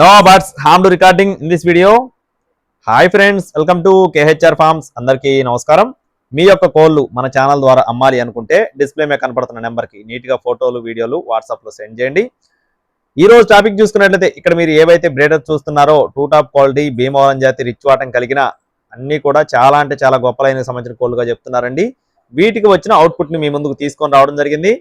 No birds harm to recording in this video hi friends welcome to KHR farms అందరికీ నమస్కారం. మీ యొక్క కోళ్ళు మన ఛానల్ ద్వారా అమ్మాలి అనుకుంటే డిస్ప్లే మీద కనపడుతున్న నెంబర్కి నీట్గా ఫోటోలు వీడియోలు వాట్సాప్లో సెండ్ చేయండి. ఈ రోజు టాపిక్ చూసుకున్నట్లయితే ఇక్కడ మీరు ఏవైతే బ్రేడర్ చూస్తున్నారో టూ టాప్ క్వాలిటీ భీమవరం జాతి రిచ్ వాటం కలిగిన అన్నీ కూడా చాలా అంటే చాలా గొప్పలైన సంబంధించిన కోళ్ళుగా చెప్తున్నారండి. వీటికి వచ్చిన అవుట్పుట్ని మీ ముందుకు తీసుకొని రావడం జరిగింది.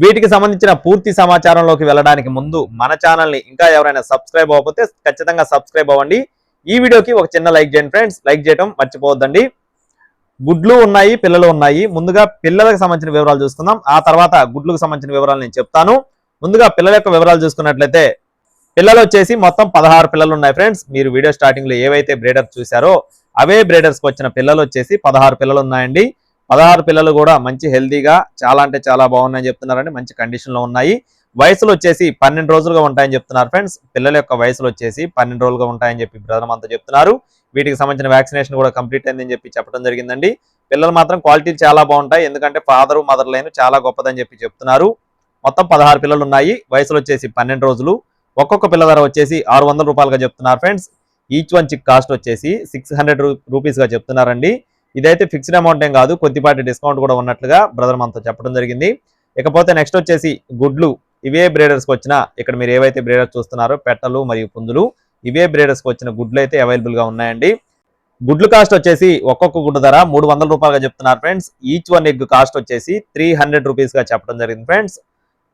వీటికి సంబంధించిన పూర్తి సమాచారంలోకి వెళ్ళడానికి ముందు మన ఛానల్ని ఇంకా ఎవరైనా సబ్స్క్రైబ్ అవ్వకపోతే ఖచ్చితంగా సబ్స్క్రైబ్ అవ్వండి. ఈ వీడియోకి ఒక చిన్న లైక్ చేయండి ఫ్రెండ్స్. లైక్ చేయడం మర్చిపోవద్దండి. గుడ్లు ఉన్నాయి పిల్లలు ఉన్నాయి. ముందుగా పిల్లలకు సంబంధించిన వివరాలు చూసుకుందాం ఆ తర్వాత గుడ్లకు సంబంధించిన వివరాలు నేను చెప్తాను. ముందుగా పిల్లల యొక్క వివరాలు చూసుకున్నట్లయితే పిల్లలు వచ్చేసి మొత్తం పదహారు పిల్లలు ఉన్నాయి ఫ్రెండ్స్. మీరు వీడియో స్టార్టింగ్లో ఏవైతే బ్రేడర్స్ చూసారో అవే బ్రేడర్స్కి వచ్చిన పిల్లలు వచ్చేసి పదహారు పిల్లలు ఉన్నాయండి. పదహారు పిల్లలు కూడా మంచి హెల్తీగా చాలా అంటే చాలా బాగున్నాయని చెప్తున్నారండి. మంచి కండిషన్లో ఉన్నాయి. వయసులు వచ్చేసి పన్నెండు రోజులుగా ఉంటాయని చెప్తున్నారు ఫ్రెండ్స్. పిల్లల యొక్క వయసులు వచ్చేసి పన్నెండు రోజులుగా ఉంటాయని చెప్పి బ్రదర్ అంతా చెప్తున్నారు. వీటికి సంబంధించిన వ్యాక్సినేషన్ కూడా కంప్లీట్ అయిందని చెప్పి చెప్పడం జరిగిందండి. పిల్లలు మాత్రం క్వాలిటీ చాలా బాగుంటాయి. ఎందుకంటే ఫాదర్ మదర్ లైన్ చాలా గొప్పదని చెప్పి చెప్తున్నారు. మొత్తం పదహారు పిల్లలు ఉన్నాయి. వయసులు వచ్చేసి పన్నెండు రోజులు. ఒక్కొక్క పిల్ల ధర వచ్చేసి ఆరు వందల రూపాయలుగా చెప్తున్నారు friends. Each one chick cost వచ్చేసి సిక్స్ హండ్రెడ్ రూపీస్గా చెప్తున్నారండి. ఇదైతే ఫిక్స్డ్ అమౌంట్ ఏం కాదు కొద్దిపాటి డిస్కౌంట్ కూడా ఉన్నట్లుగా బ్రదర్ మనతో చెప్పడం జరిగింది. ఇకపోతే నెక్స్ట్ వచ్చేసి గుడ్లు. ఇవే బ్రేడర్స్కి వచ్చిన ఇక్కడ మీరు ఏవైతే బ్రేడర్స్ చూస్తున్నారో పెట్టలు మరియు పుంజులు ఇవే బ్రేడర్స్కి వచ్చిన గుడ్లు అయితే అవైలబుల్గా ఉన్నాయండి. గుడ్లు కాస్ట్ వచ్చేసి ఒక్కొక్క గుడ్డు ధర మూడు వందల రూపాయలుగా చెప్తున్నారు friends each one egg cost వచ్చేసి త్రీ హండ్రెడ్ రూపీస్గా చెప్పడం జరిగింది ఫ్రెండ్స్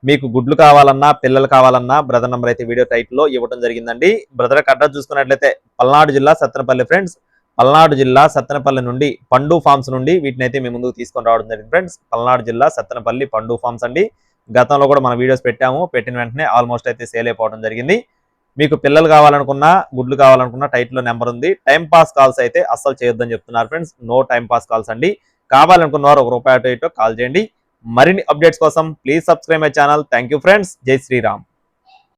మీకు గుడ్లు కావాలన్నా పిల్లలు కావాలన్నా బ్రదర్ నెంబర్ అయితే వీడియో టైటిల్లో ఇవ్వడం జరిగిందండి. బ్రదర్ అడ్రస్ చూసుకున్నట్లయితే పల్నాడు జిల్లా సత్తెనపల్లి ఫ్రెండ్స్ పల్నాడు జిల్లా సత్తెనపల్లి నుండి పండు ఫార్మ్స్ నుండి వీటిని అయితే మేము ముందుకు తీసుకొని రావడం జరిగింది ఫ్రెండ్స్. పల్నాడు జిల్లా సత్తెనపల్లి పండు ఫార్మ్స్ అండి. గతంలో కూడా మన వీడియోస్ పెట్టాము. పెట్టిన వెంటనే ఆల్మోస్ట్ అయితే సేల్ అయిపోవడం జరిగింది. మీకు పిల్లలు కావాలనుకున్నా గుడ్లు కావాలనుకున్నా టైట్లో నెంబర్ ఉంది. టైం పాస్ కాల్స్ అయితే అస్సలు చేయొద్దని చెప్తున్నారు friends. No time pass calls అండి. కావాలనుకున్న వారు ఒక రూపాయి అటు కాల్ చేయండి. మరిన్ని అప్డేట్స్ కోసం please subscribe my channel. Thank you friends. Jai Shriram.